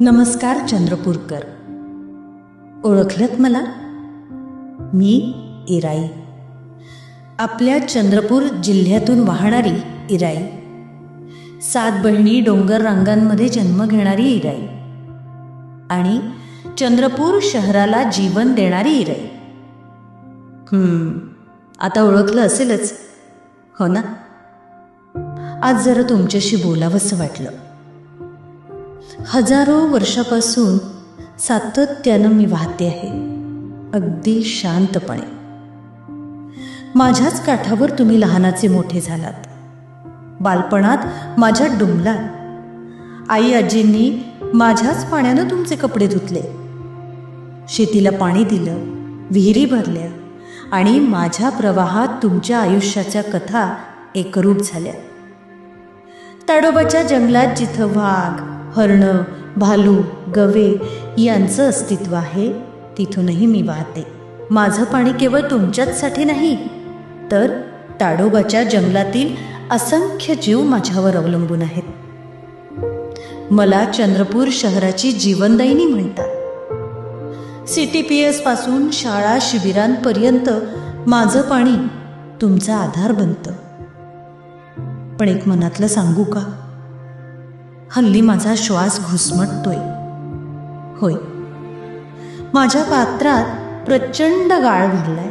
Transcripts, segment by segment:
नमस्कार चंद्रपूरकर. ओळखलत मला? मी इराई. आपल्या चंद्रपूर जिल्ह्यातून वाहणारी इराई. सात बहिणी डोंगर रांगांमध्ये जन्म घेणारी इराई. आणि चंद्रपूर शहराला जीवन देणारी इराई. हम्म, आता ओळखलं असेलच. हो ना? आज जरा तुमच्याशी बोलावंसं वाटलं. हजारो वर्षापासून सातत्यानं मी वाहते आहे. अगदी शांतपणे. माझ्याच काठावर तुम्ही लहानाचे मोठे झालात. बालपणात माझ्या डुंबलात. आई आजींनी माझ्याच पाण्यानं तुमचे कपडे धुतले. शेतीला पाणी दिलं विहिरी भरल्या आणि माझ्या प्रवाहात तुमच्या आयुष्याच्या कथा एकरूप झाल्या. ताडोबाच्या जंगलात जिथं वाघ हरणं भालू गवे यांचं अस्तित्व आहे. तिथूनही मी वाहते. माझं पाणी केवळ तुमच्याचसाठी नाही तर ताडोबाच्या जंगलातील असंख्य जीव माझ्यावर अवलंबून आहेत. मला चंद्रपूर शहराची जीवनदायिनी म्हणतात. सी टी पी एसपासून शाळा शिबिरांपर्यंत माझं पाणी तुमचा आधार बनतं. पण एक मनातलं सांगू का? हल्ली माझा श्वास घुसमटतोय. होय. माझ्या पात्रात प्रचंड गाळ भरलाय.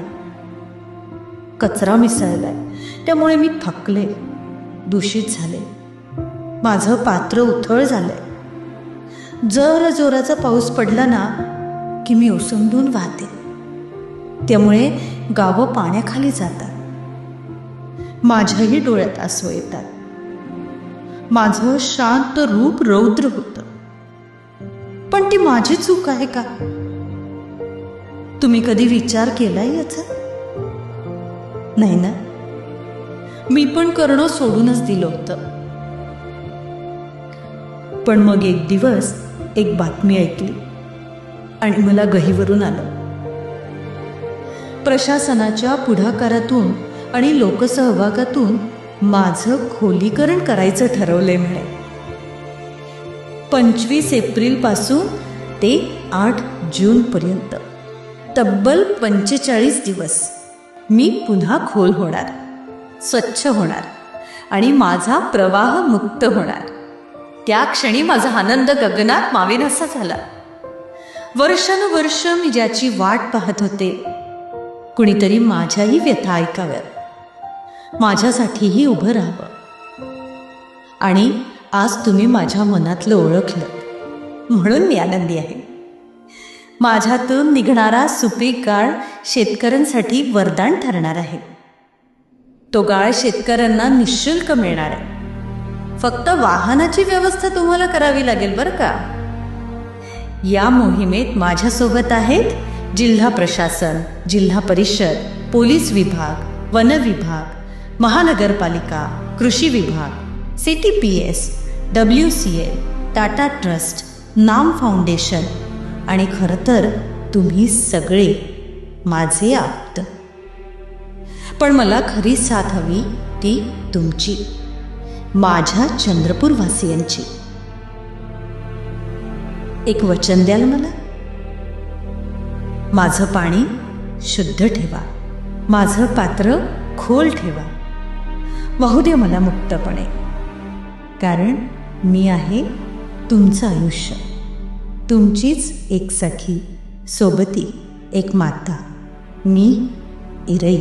कचरा मिसळलाय. त्यामुळे मी थकले. दूषित झाले. माझं पात्र उथळ झालंय. जर जोराचा पाऊस पडला ना की मी ओसंडून वाहते. त्यामुळे गावं पाण्याखाली जातात. माझ्याही डोळ्यात आसू येतात. माझं शांत रूप रौद्र होतं. पण ती माझी चूक आहे का? तुम्ही कधी विचार केलाय याचा? नाही ना? मी पण करणं सोडूनच दिलं होतं. पण मग एक दिवस एक बातमी ऐकली आणि मला गहीवरून आलं. प्रशासनाच्या पुढाकारातून आणि लोकसहभागातून माझं खोलीकरण करायचं ठरवलंय म्हणे. पंचवीस एप्रिलपासून ते आठ जून पर्यंत. तब्बल पंचेचाळीस दिवस. मी पुन्हा खोल होणार स्वच्छ होणार आणि माझा प्रवाह मुक्त होणार. त्या क्षणी माझा आनंद गगनात मावेनासा झाला. वर्षानुवर्ष मी ज्याची वाट पाहत होते कुणीतरी माझ्याही व्यथा ऐकाव्यात. माझ्यासाठीही उभं राहावं. आणि आज तुम्ही माझ्या मनातलं ओळखलं. म्हणून मी आनंदी आहे. माझ्यातून निघणारा सुपीक गाळ शेतकऱ्यांसाठी वरदान ठरणार आहे. तो गाळ शेतकऱ्यांना निशुल्क मिळणार आहे. फक्त वाहनाची व्यवस्था तुम्हाला करावी लागेल बरं का? या मोहिमेत माझ्यासोबत आहेत जिल्हा प्रशासन जिल्हा परिषद पोलीस विभाग वन विभाग महानगरपालिका कृषी विभाग C T P S W C L Tata trust नाम फाउंडेशन. आणि खरं तर तुम्ही सगळे माझे आप्त. पण मला खरी साथ हवी ती तुमची माझ्या चंद्रपूरवासियांची एक वचन द्याल मला? माझं पाणी शुद्ध ठेवा. माझं पात्र खोल ठेवा. वाहू दे मला मुक्तपणे कारण मी आहे तुमचं आयुष्य. तुमचीच एक सखी सोबती एक माता. मी इरई.